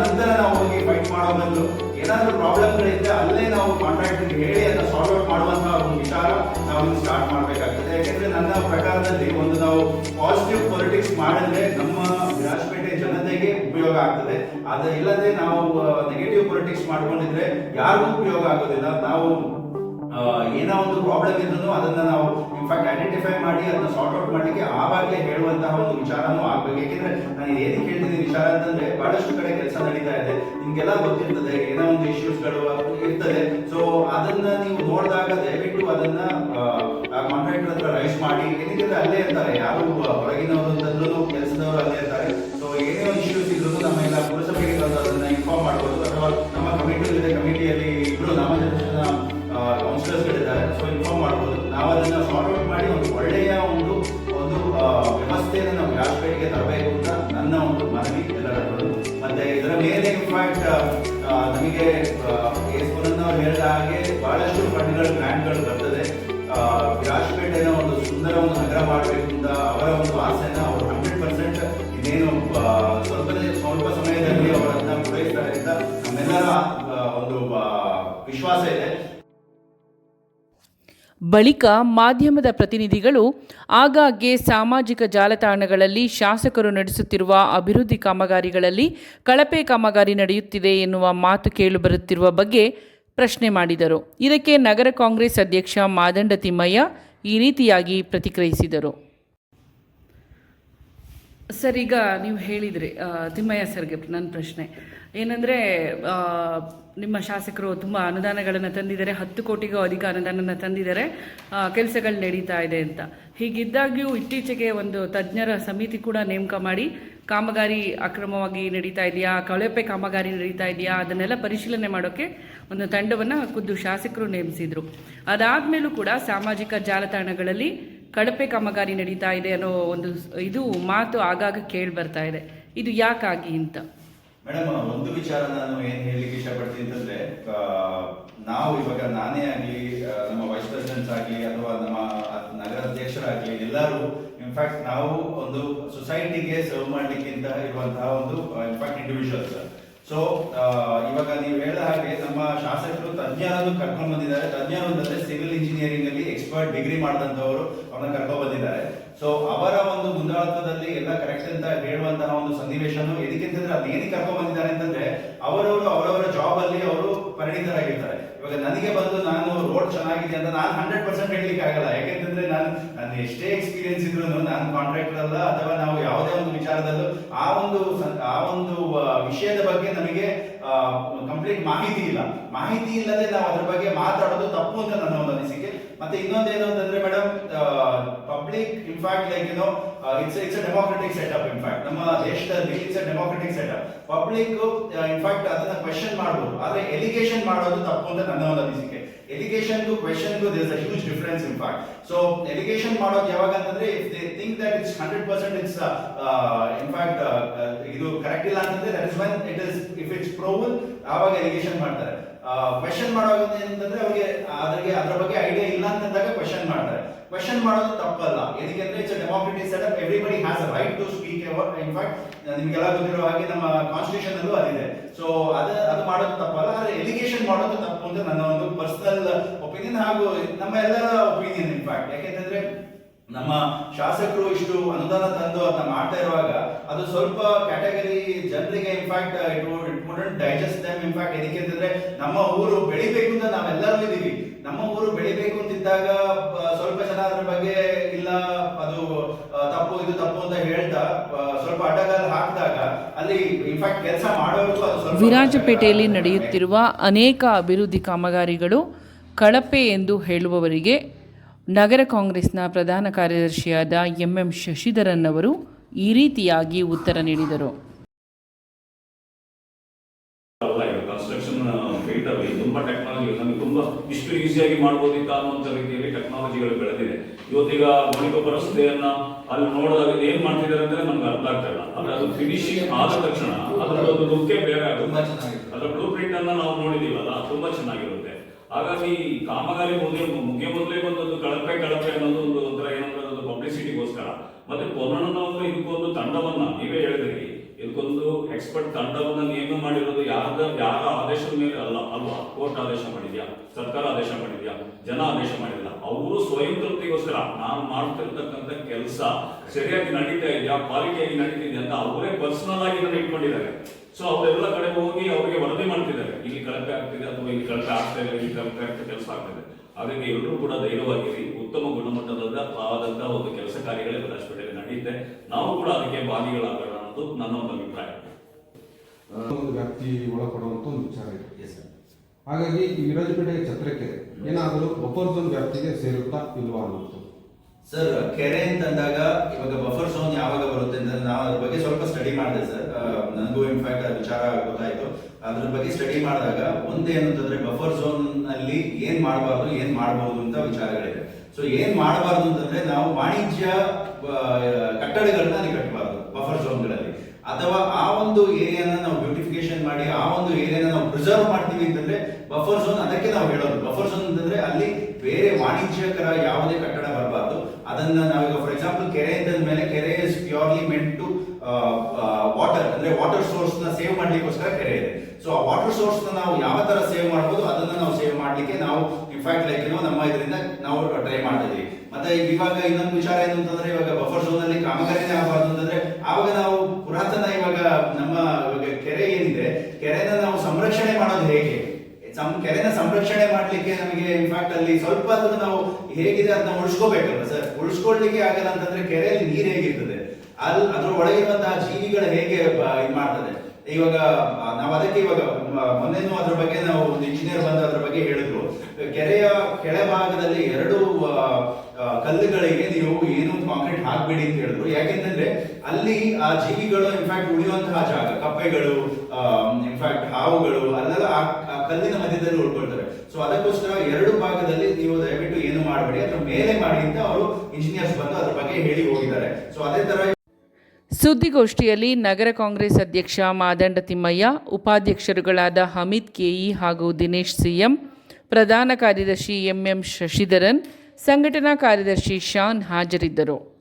ನಂತರ ನಾವು ಹೋಗಿ ಫೈಟ್ ಮಾಡೋ ಬದಲು ಏನಾದರೂ ಪ್ರಾಬ್ಲಮ್ಗಳಿದ್ರೆ ಅಲ್ಲೇ ನಾವು ಕಾಂಟ್ರಾಕ್ಟ್ ಹೇಳಿ ಅದನ್ನ ಸಾಲ್ವ್ ಔಟ್ ಮಾಡುವಂತಹ ಒಂದು ವಿಚಾರ ನಾವು ಸ್ಟಾರ್ಟ್ ಮಾಡಬೇಕಾಗ್ತದೆ. ಯಾಕಂದ್ರೆ ನನ್ನ ಪ್ರಕಾರದಲ್ಲಿ ಒಂದು ನಾವು ಪಾಸಿಟಿವ್ ಪೊಲಿಟಿಕ್ಸ್ ಮಾಡಿದ್ರೆ ನಮ್ಮ ವಿರಾಜಪೇಟೆ ಜನತೆಗೆ ಉಪಯೋಗ ಆಗ್ತದೆ. ಅದು ಇಲ್ಲದೆ ನಾವು ನೆಗೆಟಿವ್ ಪೊಲಿಟಿಕ್ಸ್ ಮಾಡ್ಕೊಂಡಿದ್ರೆ ಯಾರಿಗೂ ಉಪಯೋಗ ಆಗೋದಿಲ್ಲ. ನಾವು ಏನೋ ಒಂದು ಪ್ರಾಬ್ಲಮ್ ಇದ್ರೂ ಅದನ್ನ ನಾವು ಇನ್ಫ್ಯಾಕ್ಟ್ ಐಡೆಂಟಿಫೈ ಮಾಡಿ, ಅದನ್ನ ಸಾರ್ಟ್ ಔಟ್ ಮಾಡಲಿಕ್ಕೆ ಆವಾಗಲೇ ಹೇಳುವಂತಹ ಒಂದು ವಿಚಾರನೂ ಆಗ್ಬೇಕು. ಯಾಕೆಂದ್ರೆ ನಾನು ಏನಕ್ಕೆ ಕೇಳ್ತಿದ್ದೀನಿ ವಿಚಾರ ಅಂತಂದ್ರೆ ಬಹಳಷ್ಟು ಕಡೆ ಕೆಲಸ ನಡೀತಾ ಇದೆ. ನಿಮ್ಗೆಲ್ಲ ಗೊತ್ತಿರ್ತದೆ, ಏನೋ ಒಂದು ಇಶ್ಯೂಸ್ಗಳು ಇರ್ತದೆ. ಸೊ ಅದನ್ನ ನೀವು ನೋಡಿದಾಗ ದಯವಿಟ್ಟು ಅದನ್ನ ಕಾಂಟ್ರಾಕ್ಟರ್ ಹತ್ರ ರೈಸ್ ಮಾಡಿ. ಏನಿದ್ರೆ ಅಲ್ಲೇ ಇರ್ತಾರೆ. ಯಾರು ಹೊರಗಿನವರು ಅಂತಂದ್ರೂ ಕೆಲಸದವರು ಅಲ್ಲೇ ಇರ್ತಾರೆ. ನಮಗೆ ಹೇಳಿದ ಹಾಗೆ ಬಹಳಷ್ಟು ಬಳಿಕ ಮಾಧ್ಯಮದ ಪ್ರತಿನಿಧಿಗಳು ಆಗಾಗ್ಗೆ ಸಾಮಾಜಿಕ ಜಾಲತಾಣಗಳಲ್ಲಿ ಶಾಸಕರು ನಡೆಸುತ್ತಿರುವ ಅಭಿವೃದ್ಧಿ ಕಾಮಗಾರಿಗಳಲ್ಲಿ ಕಳಪೆ ಕಾಮಗಾರಿ ನಡೆಯುತ್ತಿದೆ ಎನ್ನುವ ಮಾತು ಕೇಳಿಬರುತ್ತಿರುವ ಬಗ್ಗೆ ಪ್ರಶ್ನೆ ಮಾಡಿದರು. ಇದಕ್ಕೆ ನಗರ ಕಾಂಗ್ರೆಸ್ ಅಧ್ಯಕ್ಷ ಮಾದಂಡ ತಿಮ್ಮಯ್ಯ ಈ ರೀತಿಯಾಗಿ ಪ್ರತಿಕ್ರಿಯಿಸಿದರು. ಸರ್, ಈಗ ನೀವು ಹೇಳಿದರೆ ತಿಮ್ಮಯ್ಯ ಸರ್ಗೆ ನನ್ನ ಪ್ರಶ್ನೆ. ಏನಂದರೆ ನಿಮ್ಮ ಶಾಸಕರು ತುಂಬ ಅನುದಾನಗಳನ್ನು ತಂದಿದ್ದಾರೆ, ಹತ್ತು ಕೋಟಿಗೂ ಅಧಿಕ ಅನುದಾನನ ತಂದಿದ್ದಾರೆ ಕೆಲಸಗಳು ನಡೀತಾ ಇದೆ ಅಂತ. ಹೀಗಿದ್ದಾಗ್ಯೂ ಇತ್ತೀಚೆಗೆ ಒಂದು ತಜ್ಞರ ಸಮಿತಿ ಕೂಡ ನೇಮಕ ಮಾಡಿ, ಕಾಮಗಾರಿ ಅಕ್ರಮವಾಗಿ ನಡೀತಾ ಇದೆಯಾ, ಕಳಪೆ ಕಾಮಗಾರಿ ನಡೀತಾ ಇದೆಯಾ, ಅದನ್ನೆಲ್ಲ ಪರಿಶೀಲನೆ ಮಾಡೋಕ್ಕೆ ಒಂದು ತಂಡವನ್ನು ಖುದ್ದು ಶಾಸಕರು ನೇಮಿಸಿದರು. ಅದಾದಮೇಲೂ ಕೂಡ ಸಾಮಾಜಿಕ ಜಾಲತಾಣಗಳಲ್ಲಿ ಕಳಪೆ ಕಾಮಗಾರಿ ನಡೀತಾ ಇದೆ ಅನ್ನೋ ಒಂದು ಇದು ಮಾತು ಆಗಾಗ ಕೇಳಿ ಬರ್ತಾ ಇದೆ. ಇದು ಯಾಕಾಗಿ ಅಂತ? ಮೇಡಮ್ ಒಂದು ವಿಚಾರ ನಾನು ಏನ್ ಹೇಳಲಿಕ್ಕೆ ಇಷ್ಟಪಡ್ತೀನಿ ಅಂತಂದ್ರೆ ನಾವು ಇವಾಗ ನಾನೇ ಆಗ್ಲಿ ನಮ್ಮ ವೈಸ್ ಪ್ರೆಸಿಡೆಂಟ್ಸ್ ಆಗ್ಲಿ ಅಥವಾ ನಮ್ಮ ನಗರ ಅಧ್ಯಕ್ಷರಾಗ್ಲಿ ಎಲ್ಲರೂ ಇನ್ಫ್ಯಾಕ್ಟ್ ನಾವು ಒಂದು ಸೊಸೈಟಿಗೆ ಸರ್ವ್ ಮಾಡ್ಲಿಕ್ಕಿಂತ ಇರುವಂತಹ ಒಂದು ಇನ್ಫ್ಯಾಕ್ಟ್ ಇಂಡಿವಿಜುವಲ್ಸ್ ಸೊ ಇವಾಗ ನೀವು ಹೇಳಿದ ಹಾಗೆ ನಮ್ಮ ಶಾಸಕರು ತಜ್ಞರನ್ನು ಕರ್ಕೊಂಡು ಬಂದಿದ್ದಾರೆ. ತಜ್ಞರು ಅಂತಂದ್ರೆ ಸಿವಿಲ್ ಇಂಜಿನಿಯರಿಂಗ್ ಅಲ್ಲಿ ಎಕ್ಸ್ಪರ್ಟ್ ಡಿಗ್ರಿ ಮಾಡಿದಂತವರು ಅವ್ರನ್ನ ಕರ್ಕೊಂಡು ಬಂದಿದ್ದಾರೆ. ಸೊ ಅವರ ಒಂದು ಮುಂದಾಳತ್ವದಲ್ಲಿ ಎಲ್ಲ ಕರೆಕ್ಟ್ ಅಂತ ಹೇಳುವಂತಹ ಒಂದು ಸನ್ನಿವೇಶನು ಎದಕ್ಕೆ ಅಂತಂದ್ರೆ ಅದ್ ಏನಕ್ಕೆ ಕರ್ಕೊಂಡು ಬಂದಿದ್ದಾರೆ ಅಂತಂದ್ರೆ, ಅವರವರು ಅವರವರ ಜಾಬ್ ಅಲ್ಲಿ ಅವರು ಪರಿಣಿತರಾಗಿರ್ತಾರೆ. ಇವಾಗ ನನಗೆ ಬಂದು ನಾನು ಚೆನ್ನಾಗಿದೆ ಅಂತ ನಾನು ಹಂಡ್ರೆಡ್ ಪರ್ಸೆಂಟ್ ಹೇಳಲಿಕ್ಕೆ ಆಗಲ್ಲ. ಯಾಕೆಂತಂದ್ರೆ ನಾನು ನನ್ನ ಎಷ್ಟೇ ಎಕ್ಸ್ಪೀರಿಯನ್ಸ್ ಇದ್ರು ನಾನು ಕಾಂಟ್ರಾಕ್ಟರ್ ಅಲ್ಲ, ಅಥವಾ ನಾವು ಯಾವುದೇ ಒಂದು ವಿಚಾರದಲ್ಲೂ ಆ ಒಂದು ಆ ಒಂದು ವಿಷಯದ ಬಗ್ಗೆ ನಮಗೆ ಕಂಪ್ಲೀಟ್ ಮಾಹಿತಿ ಇಲ್ಲ. ಮಾಹಿತಿ ಇಲ್ಲದೆ ನಾವು ಅದ್ರ ಬಗ್ಗೆ ಮಾತಾಡೋದು ತಪ್ಪು ಅಂತ ನನ್ನ ಒಂದು ಅನಿಸಿಕೆ. ಮತ್ತೆ ಇನ್ನೊಂದೇನು ಅಂತಂದ್ರೆ madam public in fact like ಏನೋ it's it's democratic setup in fact ನಮ್ಮ ದೇಶದಲ್ಲಿ it's democratic setup public in fact ಅದನ್ನ ಕ್ವೆಶನ್ ಮಾಡಬಹುದು ಆದ್ರೆ ಎಲಿಗೇಷನ್ ಮಾಡೋದು ತಪ್ಪು ಅಂತ ನನ್ನ ಒಂದು ಅನಿಸಿಕೆ. Allegation to question to this a huge difference in fact so allegation ಮಾಡೋದು ಯಾವಾಗ ಅಂತಂದ್ರೆ if they think that it's hundred percent it's in fact ಇದು ಕರೆಕ್ಟ್ ಇಲ್ಲ ಅಂತಂದ್ರೆ that is when it is if it's proven ಆವಾಗ allegation ಮಾಡ್ತಾರೆ. Question ಮಾಡುವಾಗ ಏನಂತಂದ್ರೆ, ಅವರಿಗೆ, ಅದ್ರಿಗೆ, ಅದ್ರ ಬಗ್ಗೆ ಐಡಿಯಾ ಇಲ್ಲ ಅಂತಂದಾಗ ಕ್ವೆಶನ್ ಮಾಡ್ತಾರೆ. ಕ್ವೆಶನ್ ಮಾಡೋದು ತಪ್ಪಲ್ಲ. ಅಂದ್ರೆ it's democratic setup everybody has a right to speak in fact ನಿಮ್ಗೆಲ್ಲ ಗೊತ್ತಿರೋ ಹಾಗೆ ನಮ್ಮ ಕಾನ್ಸ್ಟಿಟ್ಯೂಷನ್ ಅಲ್ಲೂ ಅದಿದೆ. ಸೊ ಅದು ಅದು ಮಾಡೋದು ತಪ್ಪಲ್ಲ, ಆದರೆ ಎಲಿಗೇಷನ್ ಮಾಡೋದು ತಪ್ಪು ಅಂತ ನನ್ನ ಒಂದು ಪರ್ಸನಲ್ ಒಪಿನಿಯನ್ ಹಾಗೂ ನಮ್ಮ ಎಲ್ಲರ ಒಪಿನಿಯನ್ ಇನ್ಫ್ಯಾಕ್ಟ್ ಯಾಕೆಂತಂದ್ರೆ ನಮ್ಮ ಶಾಸಕರು ಇಷ್ಟು ಅನುದಾನ ತಂದು ಅದನ್ನ ಮಾಡ್ತಾ ಇರುವಾಗ ಅದು ಸ್ವಲ್ಪ ಕ್ಯಾಟಗರಿ ಜನರಿಗೆ in fact it it digest them in fact ಏನಕ್ಕೆ ಅಂತಂದ್ರೆ ನಮ್ಮ ಊರು ಬೆಳಿಬೇಕು ಅಂತ ನಾವೆಲ್ಲರೂ ಇದೀವಿ ನಮ್ಮ ಊರು ಬೆಳಿಬೇಕು ಅಂತಿದ್ದಾಗ ಸ್ವಲ್ಪ ಜನ ಅದ್ರ ಬಗ್ಗೆ ಇಲ್ಲ, ಅದು ತಪ್ಪು, ಇದು ತಪ್ಪು ಅಂತ ಹೇಳ್ತಾ ಸ್ವಲ್ಪ ಅಡ್ಡಗಾಲ ಹಾಕಿದಾಗ, ಅಲ್ಲಿ ಇನ್ಫ್ಯಾಕ್ಟ್ ಕೆಲಸ ಮಾಡೋರು ವಿರಾಜಪೇಟೆಯಲ್ಲಿ ನಡೆಯುತ್ತಿರುವ ಅನೇಕ ಅಭಿವೃದ್ಧಿ ಕಾಮಗಾರಿಗಳು ಕಳಪೆ ಎಂದು ಹೇಳುವವರಿಗೆ ನಗರ ಕಾಂಗ್ರೆಸ್ನ ಪ್ರಧಾನ ಕಾರ್ಯದರ್ಶಿಯಾದ ಎಂ ಎಂ ಶಶಿಧರನ್ ಅವರು ಈ ರೀತಿಯಾಗಿ ಉತ್ತರ ನೀಡಿದರು ಅಲ್ಲ ಈಗ ಕನ್ಸ್ಟ್ರಕ್ಷನ್ ಫೀಲ್ಡ್ ತುಂಬ ತುಂಬಾ ಟೆಕ್ನಾಲಜಿ ನಮಗೆ ತುಂಬಾ ಇಷ್ಟು ಈಸಿಯಾಗಿ ಮಾಡ್ಬೋದಿತ್ತ ಅನ್ನುವಂಥ ರೀತಿಯಲ್ಲಿ ಟೆಕ್ನಾಲಜಿಗಳು ಬೆಳೆದಿದೆ. ಇವತ್ತೀಗ ಮಣಿಕೊಪ್ಪ ರಸ್ತೆಯನ್ನ ಅಲ್ಲಿ ನೋಡಿದಾಗ ಏನು ಮಾಡ್ತಿದ್ದಾರೆ ಅಂದ್ರೆ ನಮ್ಗೆ ಅರ್ಥ ಆಗ್ತಾ ಇಲ್ಲ. ಆದ್ರೆ ಅದು ಫಿನಿಶಿಂಗ್ ಆದ ತಕ್ಷಣ ಅದರದ್ದು ಲುಕ್ಕೇ ಬೇರೆ ತುಂಬಾ ಆಗುತ್ತೆ ಚೆನ್ನಾಗಿದೆ. ಅದರ ಬ್ಲೂ ಪ್ರಿಂಟ್ ಅನ್ನ ನಾವು ನೋಡಿದ್ದೀವಲ್ಲ ತುಂಬಾ ಚೆನ್ನಾಗಿರುತ್ತೆ. ಹಾಗಾಗಿ ಕಾಮಗಾರಿ ಮುಂದೆ ಮುಗಿಯ ಮೊದಲೇ ಬಂದದ್ದು ಕಳಪೆ ಕಳಪೆ ಅನ್ನೋದು ಒಂದು ಒಂಥರ ಏನಂದ್ರೆ ಅದು ಪಬ್ಲಿಸಿಟಿಗೋಸ್ಕರ ಮತ್ತೆ ಒಂದು ಇದಕ್ಕೊಂದು ತಂಡವನ್ನ ನೀವೇ ಹೇಳಿದ್ರೆ. ಎಕ್ಸ್ಪರ್ಟ್ ತಂಡವನ್ನು ನೇಮ ಮಾಡಿರೋದು ಯಾರ ಯಾರ ಆದೇಶದ ಮೇಲೆ ಅಲ್ಲ, ಅಲ್ವಾ? ಕೋರ್ಟ್ ಆದೇಶ ಮಾಡಿದ್ಯಾ? ಸರ್ಕಾರ ಆದೇಶ ಮಾಡಿದ್ಯಾ? ಜನ ಆದೇಶ ಮಾಡಿಲ್ಲ ಅವರು ಸ್ವಯಂ ತೃಪ್ತಿಗೋಸ್ಕರ ನಾನು ಮಾಡ್ತಿರ್ತಕ್ಕಂಥ ಕೆಲಸ ಸರಿಯಾಗಿ ನಡೀತಾ ಇದೆಯಾ? ಪಾಲಿಕೆಯಲ್ಲಿ ನಡೀತಿದೆ ಅಂತ ಅವರೇ ಪರ್ಸನಲ್ ಆಗಿ ಇದನ್ನ ಇಟ್ಕೊಂಡಿದ್ದಾರೆ. ಸೊ ಅವರೆಲ್ಲ ಕಡೆ ಹೋಗಿ ಅವರಿಗೆ ವರದಿ ಮಾಡ್ತಿದ್ದಾರೆ. ಇಲ್ಲಿ ಕಳಪೆ ಆಗ್ತಿದೆ ಅಥವಾ ಇಲ್ಲಿ ಕಳಪೆ ಆಗ್ತಾ ಇಲ್ಲ ಇಲ್ಲಿ ಕಳಪೆ ಆಗ್ತಾ ಕೆಲಸ ಆಗ್ತಿದೆ ಹಾಗಾಗಿ ಎಲ್ಲರೂ ಕೂಡ ಧೈರ್ಯವಾಗಿರಿ. ಉತ್ತಮ ಗುಣಮಟ್ಟದ ಆದಂತಹ ಒಂದು ಕೆಲಸ ಕಾರ್ಯಗಳೇ ವಿರಾಜಪೇಟೆಯಲ್ಲಿ ನಡೆಯುತ್ತೆ ನಾವು ಕೂಡ ಅದಕ್ಕೆ ಭಾಗಿಗಳಾಗೋಣ ಅನ್ನೋದು ನನ್ನ ಒಂದು ಅಭಿಪ್ರಾಯ. ಒಂದು ವ್ಯಾಪ್ತಿ ಒಳಪಡುವಂತ ಒಂದು ವಿಚಾರ ಇದೆ. ಹಾಗಾಗಿ ಈ ವಿರಾಜಪೇಟೆ ಛತ್ರಕ್ಕೆ ಏನಾದರೂ ಬಫರ್ ಝೋನ್ ವ್ಯಾಪ್ತಿಗೆ ಸೇರುತ್ತಾ ಇಲ್ವಾ ಅನ್ನೋದು ಸರ್ ಕೆರೆ ಅಂತಂದಾಗ ಇವಾಗ ಬಫರ್ ಝೋನ್ ಯಾವಾಗ ಬರುತ್ತೆ ಅಂತ ನಾವು ಅದ್ರ ಬಗ್ಗೆ ಸ್ವಲ್ಪ ಸ್ಟಡಿ ಮಾಡಿದೆ ಸರ್ ನನಗೂ ಇನ್ಫ್ಯಾಕ್ಟ್ ಆ ವಿಚಾರ ಗೊತ್ತಾಯ್ತು. ಅದ್ರ ಬಗ್ಗೆ ಸ್ಟಡಿ ಮಾಡಿದಾಗ ಒಂದೇನಂತಂದ್ರೆ ಅಂತಂದ್ರೆ ಬಫರ್ ಝೋನ್ನಲ್ಲಿ ಏನ್ ಮಾಡಬಾರ್ದು ಏನ್ ಮಾಡಬಹುದು ಅಂತ ವಿಚಾರಗಳಿದೆ ಸೊ ಏನ್ ಮಾಡಬಾರ್ದು ಅಂತಂದ್ರೆ ನಾವು ವಾಣಿಜ್ಯ ಕಟ್ಟಡಗಳನ್ನ ಅಲ್ಲಿ ಕಟ್ಟಬಾರ್ದು ಬಫರ್ ಝೋನ್ಗಳಲ್ಲಿ ಅಥವಾ ಆ ಒಂದು ಏರಿಯಾನ ನಾವು ಬ್ಯೂಟಿಫಿಕೇಶನ್ ಮಾಡಿ, ಆ ಒಂದು ಏರಿಯಾನ ನಾವು ಪ್ರಿಸರ್ವ್ ಮಾಡ್ತೀವಿ ಅಂತಂದ್ರೆ ಬಫರ್ ಝೋನ್ ಅದಕ್ಕೆ ನಾವು ಹೇಳೋದು. ಬಫರ್ ಝೋನ್ ಅಂತಂದ್ರೆ ಅಲ್ಲಿ ಬೇರೆ ವಾಣಿಜ್ಯಕರ ಯಾವುದೇ ಕಟ್ಟಡ ಬರಬಾರ್ದು. ಅದನ್ನ ನಾವೀಗ ಫಾರ್ ಎಕ್ಸಾಂಪಲ್ ಕೆರೆ ಅಂತಂದ ಮೇಲೆ ಕೆರೆ is purely meant to water ಅಂದ್ರೆ ವಾಟರ್ ಸೋರ್ಸ್ನ ಸೇವ್ ಮಾಡ್ಲಿಕ್ಕೋಸ್ಕರ ಕೆರೆ ಇದೆ. ಸೊ ಆ ವಾಟರ್ ಸೋರ್ಸ್ನ ನಾವು ಯಾವ ತರ ಸೇವ್ ಮಾಡ್ಬೋದು ಅದನ್ನ ನಾವು ಸೇವ್ ಮಾಡ್ಲಿಕ್ಕೆ ನಾವು ಇನ್ಫ್ಯಾಕ್ಟ್ ಲೈಕ್ ನಮ್ಮ ಇದರಿಂದ ನಾವು ಟ್ರೈ ಮಾಡ್ತಿದ್ವಿ ಮತ್ತೆ ಇವಾಗ ಇನ್ನೊಂದು ವಿಚಾರ ಏನು ಅಂತಂದ್ರೆ ಇವಾಗ ಬಫರ್ ಝೋನ್ ಅಲ್ಲಿ ಕಾಮಗಾರಿನೇ ಆಗಬಾರ್ದು ಅಂತಂದ್ರೆ ಆವಾಗ ನಾವು ಪುರಾತನ ಇವಾಗ ನಮ್ಮ ಇವಾಗ ಕೆರೆ ಏನಿದೆ, ಕೆರೆನ ನಾವು ಸಂರಕ್ಷಣೆ ಮಾಡೋದು ಹೇಗೆ? ಸಂ, ಕೆರೆನ ಸಂರಕ್ಷಣೆ ಮಾಡ್ಲಿಕ್ಕೆ ನಮಗೆ ಇನ್ಫ್ಯಾಕ್ಟ್ ಅಲ್ಲಿ ಸ್ವಲ್ಪ ಆದ್ರೂ ನಾವು ಹೇಗಿದೆ ಅದನ್ನ ಉಳಿಸ್ಕೋಬೇಕಲ್ಲ ಸರ್? ಉಳಿಸ್ಕೊಳ್ಲಿಕ್ಕೆ ಆಗಲ್ಲ ಅಂತಂದ್ರೆ ಕೆರೆಯಲ್ಲಿ ನೀರು ಹೇಗಿರ್ತದೆ? ಅದು ಅದ್ರ ಒಳಗಿರುವಂತಹ ಜೀವಿಗಳು ಹೇಗೆ ಇದ್ ಮಾಡ್ತದೆ ಇವಾಗ ನಾವು ಅದಕ್ಕೆ ಇವಾಗ ಮೊನ್ನೆನೂ ಅದ್ರ ಬಗ್ಗೆ ನಾವು ಒಂದು ಇಂಜಿನಿಯರ್ ಬಂದು ಅದ್ರ ಬಗ್ಗೆ ಹೇಳಿದ್ರು. ಕೆರೆಯ ಕೆಳಭಾಗದಲ್ಲಿ ಎರಡು ಕಲ್ಲುಗಳಿಗೆ ನೀವು ಏನು ಕಾಂಕ್ರೀಟ್ ಹಾಕ್ಬೇಡಿ ಅಂತ ಹೇಳಿದ್ರು. ಯಾಕೆಂದ್ರೆ ಅಲ್ಲಿ ಆ ಜೀವಿಗಳು ಇನ್ಫ್ಯಾಕ್ಟ್ ಉಳಿಯುವಂತಹ ಜಾಗ, ಕಪ್ಪೆಗಳು ಇನ್ಫ್ಯಾಕ್ಟ್ ಹಾವುಗಳು, ಅಲ್ಲೆಲ್ಲ ಆ ಕಲ್ಲಿನ ಮಧ್ಯದಲ್ಲಿ ಉಳ್ಕೊಳ್ತವೆ. ಸೊ ಅದಕ್ಕೋಸ್ಕರ ಎರಡು ಭಾಗದಲ್ಲಿ ನೀವು ದಯವಿಟ್ಟು ಏನು ಮಾಡಬೇಡಿ ಅಥವಾ ಮೇಲೆ ಮಾಡಿ ಅಂತ ಅವರು ಇಂಜಿನಿಯರ್ಸ್ ಬಂದು ಅದ್ರ ಬಗ್ಗೆ ಹೇಳಿ ಹೋಗಿದ್ದಾರೆ. ಸೊ ಅದೇ ತರ ಸುದ್ದಿಗೋಷ್ಠಿಯಲ್ಲಿ ನಗರ ಕಾಂಗ್ರೆಸ್ ಅಧ್ಯಕ್ಷ ಮಾದಂಡ ತಿಮ್ಮಯ್ಯ, ಉಪಾಧ್ಯಕ್ಷರುಗಳಾದ ಹಮೀದ್ ಕೆಇ ಹಾಗೂ ದಿನೇಶ್ ಸಿಎಂ, ಪ್ರಧಾನ ಕಾರ್ಯದರ್ಶಿ ಎಂಎಂ ಶಶಿಧರನ್, ಸಂಘಟನಾ ಕಾರ್ಯದರ್ಶಿ ಶಾನ್ ಹಾಜರಿದ್ದರು.